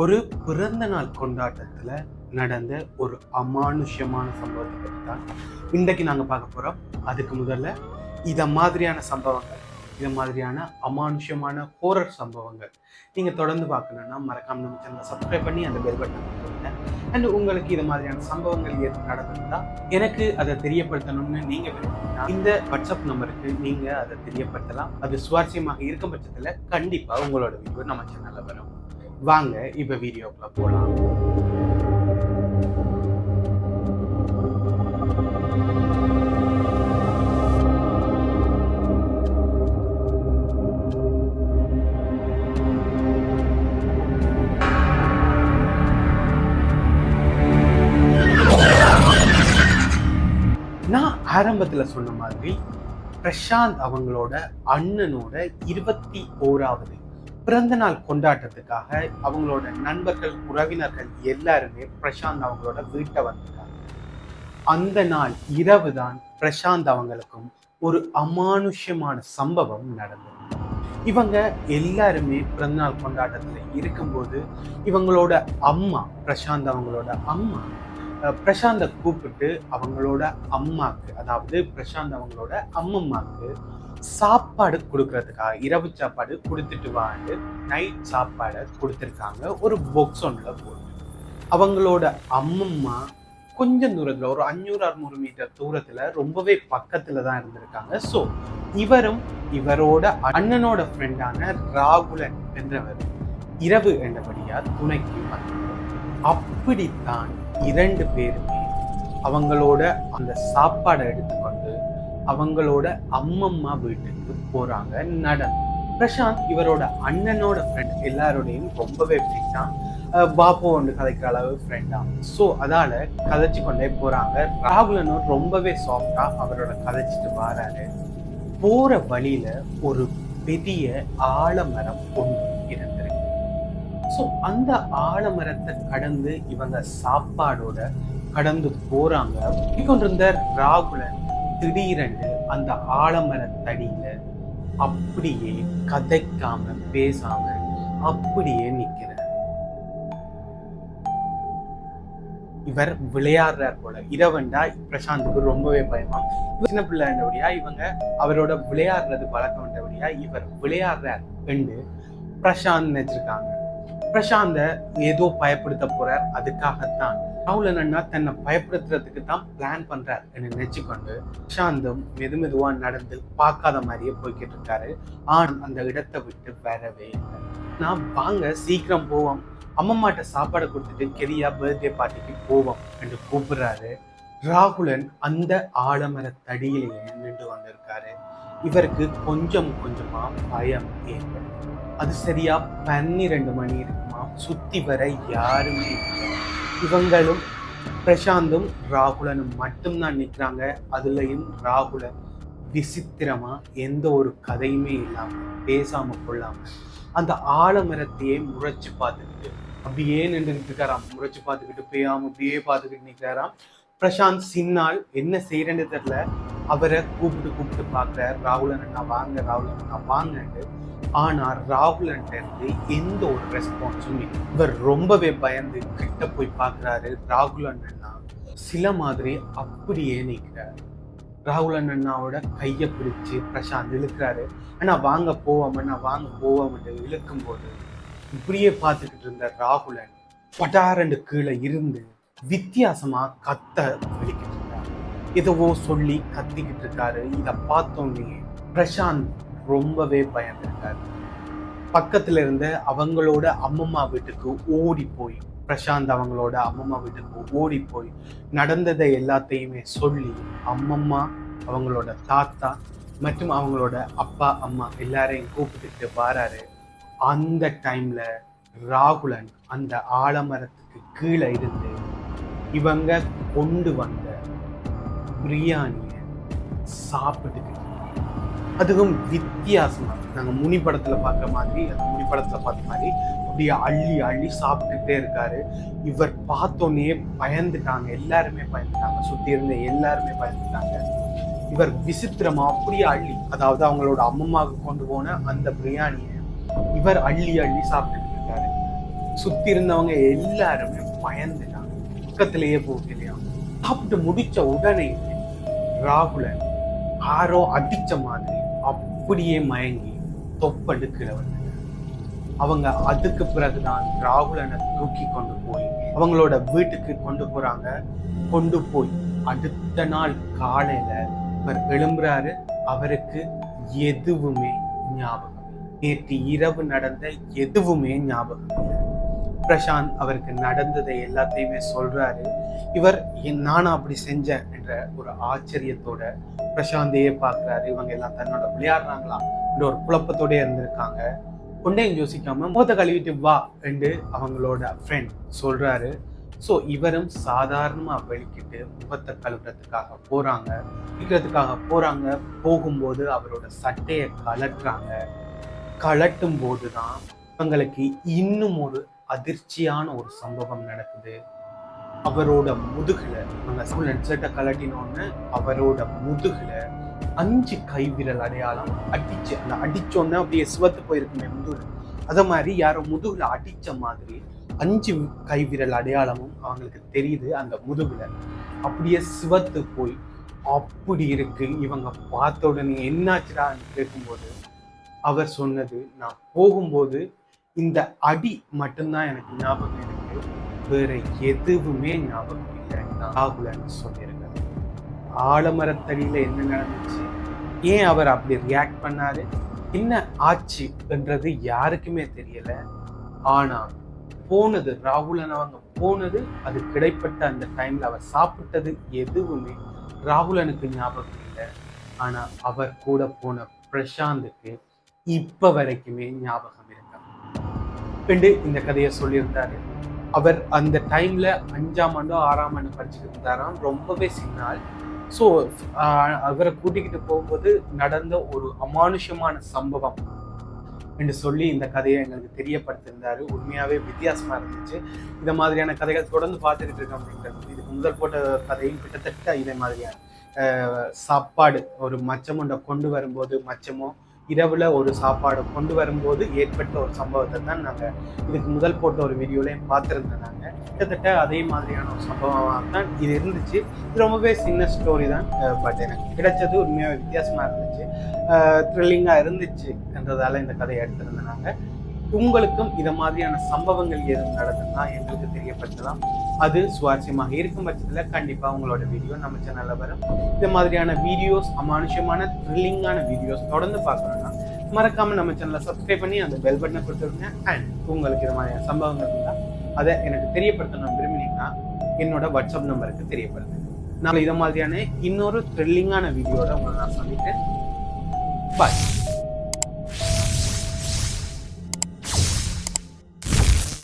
ஒரு பிறந்த நாள் கொண்டாட்டத்தில் நடந்த ஒரு அமானுஷ்யமான சம்பவத்தை பற்றி தான் இன்றைக்கு நாங்கள் பார்க்க போகிறோம் அதுக்கு முதல்ல இதை மாதிரியான சம்பவங்கள் இதை மாதிரியான அமானுஷ்யமான ஹோரர் சம்பவங்கள் நீங்கள் தொடர்ந்து பார்க்கணுன்னா மறக்காம நம்ம சேனலை சப்ஸ்கிரைப் பண்ணி அந்த பெல் பட்டனை கொடுங்க அண்ட் உங்களுக்கு இது மாதிரியான சம்பவங்கள் எது நடந்திருந்தா எனக்கு அதை தெரியப்படுத்தணும்னு நீங்கள் விரும்பினா இந்த வாட்ஸ்அப் நம்பருக்கு நீங்கள் அதை தெரியப்படுத்தலாம். அது சுவாரஸ்யமாக இருக்கும் பட்சத்தில் கண்டிப்பாக உங்களோட வீடியோ நம்ம சேனலில் வரும். வாங்க இப்போ வீடியோக்குள்ள போகலாம் நான் ஆரம்பத்தில் சொன்ன மாதிரி பிரசாந்த் அவங்களோட அண்ணனோட இருபத்தி ஓராவது பிறந்த நாள் கொண்டாட்டத்துக்காக அவங்களோட நண்பர்கள் உறவினர்கள் எல்லாருமே பிரசாந்த் அவங்களோட வீட்டை வந்திருக்காங்க. அந்த நாள் இரவு தான் பிரசாந்த் அவங்களுக்கும் ஒரு அமானுஷ்யமான சம்பவம் நடந்தது. இவங்க எல்லாருமே பிறந்தநாள் கொண்டாட்டத்தில் இருக்கும்போது இவங்களோட அம்மா பிரசாந்த் அவங்களோட அம்மா பிரசாந்தை பிரசாந்த கூப்பிட்டு அவங்களோட அம்மாக்கு அதாவது பிரசாந்த் அவங்களோட அம்மம்மாக்கு சாப்பாடு கொடுக்கறதுக்காக இரவு சாப்பாடு கொடுத்துட்டு வாண்டு நைட் சாப்பாடை கொடுத்துருக்காங்க. ஒரு பொக்ஸ் ஒன்றில் போட்டு. அவங்களோட அம்மம்மா கொஞ்சம் தூரத்தில் ஒரு அஞ்சூறு அறுநூறு மீட்டர் தூரத்தில் ரொம்பவே பக்கத்தில் தான் இருந்திருக்காங்க. ஸோ இவரும் இவரோட அண்ணனோட ஃப்ரெண்டான ராகுலன் என்றவர் இரவு என்றபடியா துணைக்கு வந்தார். அப்படித்தான் இரண்டு பேருமே அவங்களோட அந்த சாப்பாடை எடுத்து அவங்களோட அம்மம்மா வீட்டுக்கு போறாங்க நடந்து பிரசாந்த் இவரோட அண்ணனோட ஃப்ரெண்ட் எல்லாரோடையும் ரொம்பவே பிடிச்சான் பாபு ஒன்று கதைக்கிற அளவு ஃப்ரெண்டா ஸோ அதால கதைச்சு கொண்டே போறாங்க. ராகுலனும் ரொம்பவே சாஃப்டா அவரோட கதைச்சிட்டு வராரு. போற வழியில ஒரு பெரிய ஆலமரம் ஒன்று இருந்திருக்கு. ஸோ அந்த ஆலமரத்தை கடந்து இவங்க சாப்பாடோட கடந்து போறாங்க. கொண்டிருந்த ராகுலன் திடீரென்று அந்த ஆலமரத்தடியில் அப்படியே கதைக்காம பேசாம அப்படியே நிற்கிறார் இவர் விளையாடுறார் போல. இரவண்டா பிரசாந்துக்கு ரொம்பவே பயமா. சின்ன பிள்ளைன்றபடியா இவங்க அவரோட விளையாடுறது பழக்கம்ன்றபடியா இவர் விளையாடுறார் என்று பிரசாந்த் நினைச்சிருக்காங்க. பிரசாந்த ஏதோ பயப்படுத்த போறார். அதுக்காகத்தான். ராகுலன் அண்ணா தன்னை பயப்படுத்துறதுக்கு தான் பிளான் பண்றார் நினைச்சுக்கொண்டு பிரசாந்தும் மெது மெதுவா நடந்து பார்க்காத மாதிரியே போய்கிட்டு இருக்காரு. ஆண் அந்த இடத்தை விட்டு வரவே இல்லை. நான் வாங்க சீக்கிரம் போவோம். அம்மம்மாட்ட சாப்பாடு கொடுத்துட்டு கெரியா பர்த்டே பார்ட்டிக்கு போவோம் என்று கூப்பிடுறாரு. ராகுலன் அந்த ஆலமர தடியிலேயே நின்று வந்திருக்காரு இவருக்கு கொஞ்சம் கொஞ்சமா பயம் ஏற்படுது. அது சரியா பன்னிரெண்டு மணி இருக்குமா? சுத்தி வர யாருமே இல்லை. இவங்களும் பிரசாந்தும் ராகுலனும் மட்டும்தான் நிற்கிறாங்க அதுலயும் ராகுலன் விசித்திரமா எந்த ஒரு கதையுமே இல்லாம பேசாம கொள்ளாம அந்த ஆலமரத்தையே முறைச்சு பார்த்துக்கிட்டு அப்படியே நின்றுக்கிட்டு இருக்காராம். முறைச்சு பார்த்துக்கிட்டு பேயாம அப்படியே பார்த்துக்கிட்டு நிற்கிறாராம் பிரசாந்த் சின்னால் என்ன செய்யறேன்னு தெரியல. அவரை கூப்பிட்டு கூப்பிட்டு பார்க்குறார். ராகுலன் அண்ணா வாங்க ராகுலன் அண்ணா வாங்கன்ட்டு ஆனா ராகுலன் இருந்து எந்த ஒரு ரெஸ்பான்ஸும் இல்லை. இவர் ரொம்பவே பயந்து கிட்ட போய் பார்க்குறாரு. ராகுல் அண்ணன்னா சில மாதிரி அப்படியே நிற்கிறார் ராகுல் அண்ணாவோட கையை பிடிச்சு பிரசாந்த் இழுக்கிறாரு. ஆனால் வாங்க போவாம நான் வாங்க போவோம் இழுக்கும்போது இப்படியே பார்த்துக்கிட்டு இருந்த ராகுலன் பட்டாரண்டு கீழே இருந்து வித்தியாசமா கத்த வெளிக்கிட்டு இருக்காரு எதுவோ சொல்லி கத்திக்கிட்டு இருக்காரு. இதை பார்த்தோன்னே பிரசாந்த் ரொம்பவே பயந்திருக்காரு. பக்கத்துல இருந்த அவங்களோட அம்மம்மா வீட்டுக்கு ஓடி போய் பிரசாந்த் அவங்களோட அம்மம்மா வீட்டுக்கு ஓடி போய் நடந்ததை எல்லாத்தையுமே சொல்லி அம்மம்மா அவங்களோட தாத்தா மற்றும் அவங்களோட அப்பா அம்மா எல்லாரையும் கூப்பிட்டுட்டு வராரு. அந்த டைம்ல ராகுலன் அந்த ஆலமரத்துக்கு கீழே இருந்து இவங்க கொண்டு வந்த பிரியாணியை சாப்பிட்டுக்கிட்டு அதுவும் வித்தியாசமா. நாங்கள் முனி படத்தில் பார்க்குற மாதிரி அந்த முனி படத்தில் பார்த்த மாதிரி அப்படியே அள்ளி அள்ளி சாப்பிட்டுட்டே இருக்காரு. இவர் பார்த்தோன்னே பயந்துட்டாங்க. எல்லாருமே பயந்துட்டாங்க. சுற்றி இருந்த எல்லாருமே பயந்துட்டாங்க. இவர் விசித்திரமா அப்படியே அள்ளி அதாவது அவங்களோட அம்மம்மாவுக்கு கொண்டு போன அந்த பிரியாணியை இவர் அள்ளி அள்ளி சாப்பிட்டுட்டு இருக்காரு. சுத்தி இருந்தவங்க எல்லாருமே பயந்துட்டாங்க. பக்கத்திலேயே போகலையா சாப்பிட்டு முடிச்ச உடனே ராகுலன் யாரோ அடிச்ச மாதிரி அப்படியே மயங்கி தொப்பெடுக்கிற அவங்க அதுக்கு பிறகுதான் ராகுலனை தூக்கி கொண்டு போய் அவங்களோட வீட்டுக்கு கொண்டு போறாங்க. கொண்டு போய் அடுத்த நாள் காலையில அவர் எழும்புறாரு. அவருக்கு எதுவுமே ஞாபகம் நேற்று இரவு நடந்த எதுவுமே ஞாபகம் இல்லை. பிரசாந்த் அவருக்கு நடந்ததை எல்லாத்தையுமே சொல்றாரு. இவர் நானும் அப்படி செஞ்சேன் என்ற ஒரு ஆச்சரியத்தோட பிரசாந்தையே பார்க்கறாரு. இவங்க எல்லாம் தன்னோட விளையாடுறாங்களா என்ற ஒரு குழப்பத்தோட இருந்திருக்காங்க. கொண்டையும் யோசிக்காம முகத்தை கழுவிட்டு வா என்று அவங்களோட ஃப்ரெண்ட் சொல்றாரு. ஸோ இவரும் சாதாரணமா வெளிக்கிட்டு முகத்தை கழுவுறதுக்காக போறாங்க. குளிக்கிறதுக்காக போறாங்க. போகும்போது அவரோட சட்டையை கலட்டுறாங்க கலட்டும் போதுதான் இவங்களுக்கு இன்னும் ஒரு அதிர்ச்சியான ஒரு சம்பவம் நடக்குது. அவரோட முதுகுல அந்த ஸ்கூல் சட்டை கலட்டினோன்னு அவரோட முதுகுல அஞ்சு கைவிரல் அடையாளம் அடிச்சு அந்த அடிச்சோன்னே அப்படியே சிவத்து போயிருக்குமே முதுகுல. அதை மாதிரி யாரோ முதுகுல அடிச்ச மாதிரி அஞ்சு கைவிரல் அடையாளமும் அவங்களுக்கு தெரியுது அந்த முதுகுல. அப்படியே சிவத்து போய் அப்படி இருக்கு இவங்க பார்த்த உடனே என்னாச்சுடான்னு கேட்கும்போது அவர் சொன்னது நான் போகும்போது இந்த அடி மட்டும்தான் எனக்கு ஞாபகம் இருக்கு. வேற எதுவுமே ஞாபகம் இல்லை. ராகுலன்னு சொல்லியிருக்காரு. ஆலமரத்தடியில் என்ன நடந்துச்சு? ஏன் அவர் அப்படி ரியாக்ட் பண்ணாரு? என்ன ஆச்சு என்றது யாருக்குமே தெரியல. ஆனா போனது ராகுலன் அவங்க போனது அது கிடைப்பட்ட அந்த டைம்ல அவர் சாப்பிட்டது எதுவுமே ராகுலனுக்கு ஞாபகம் இல்லை. ஆனா அவர் கூட போன பிரசாந்துக்கு இப்ப வரைக்குமே ஞாபகம் இருக்கு. என்று இந்த கதையை சொல்லியிருந்தாரு. அவர் அந்த டைம்ல அஞ்சாம் ஆண்டோ ஆறாம் ஆண்டு படிச்சுட்டு இருந்தாராம் ரொம்பவே சின்னால் ஸோ அவரை கூட்டிக்கிட்டு போகும்போது நடந்த ஒரு அமானுஷமான சம்பவம் என்று சொல்லி இந்த கதையை எங்களுக்கு தெரியப்படுத்தியிருந்தாரு. உண்மையாகவே வித்தியாசமாக இருந்துச்சு. இந்த மாதிரியான கதைகள் தொடர்ந்து பார்த்துக்கிட்டு இருக்கோம் அப்படின்றது இது முதல் போட்ட கதையும் கிட்டத்தட்ட இதே மாதிரியான சாப்பாடு ஒரு மச்சம் கொண்டு வரும்போது மச்சமோ இரவில் ஒரு சாப்பாடு கொண்டு வரும்போது ஏற்பட்ட ஒரு சம்பவத்தை தான் நாங்கள் இதுக்கு முதல் போட்ட ஒரு வீடியோலையும் பார்த்துருந்தேன் நாங்கள் கிட்டத்தட்ட அதே மாதிரியான ஒரு சம்பவமாக தான் இது இருந்துச்சு. இது ரொம்பவே சின்ன ஸ்டோரி தான் பட் எனக்கு கிடைச்சது உண்மையாக வித்தியாசமாக இருந்துச்சு. த்ரில்லிங்காக இருந்துச்சு என்றதால இந்த கதையை எடுத்திருந்தேன் நாங்கள் உங்களுக்கும் இதை மாதிரியான சம்பவங்கள் எதுவும் நடந்ததுன்னா எங்களுக்கு தெரியப்படுத்தலாம். அது சுவாரஸ்யமாக இருக்கும் பட்சத்தில் கண்டிப்பாக உங்களோட வீடியோ நம்ம சேனலில் வரும். இந்த மாதிரியான வீடியோஸ் அமானுஷமான த்ரில்லிங்கான வீடியோஸ் தொடர்ந்து பார்க்கணும். மறக்காம நம்ம சேனலை சப்ஸ்கிரைப் பண்ணி அந்த பெல் பட்டனை கொடுத்துருங்க. அண்ட் உங்களுக்கு இது மாதிரியான சம்பவங்கள் இருந்தால் அதை எனக்கு தெரியப்படுத்தணும் விரும்பினீங்கன்னா என்னோட வாட்ஸ்அப் நம்பருக்கு தெரியப்படுத்துங்க. நான் இதை மாதிரியான இன்னொரு த்ரில்லிங்கான வீடியோட உங்களை நான் சொல்லிட்டு பாய்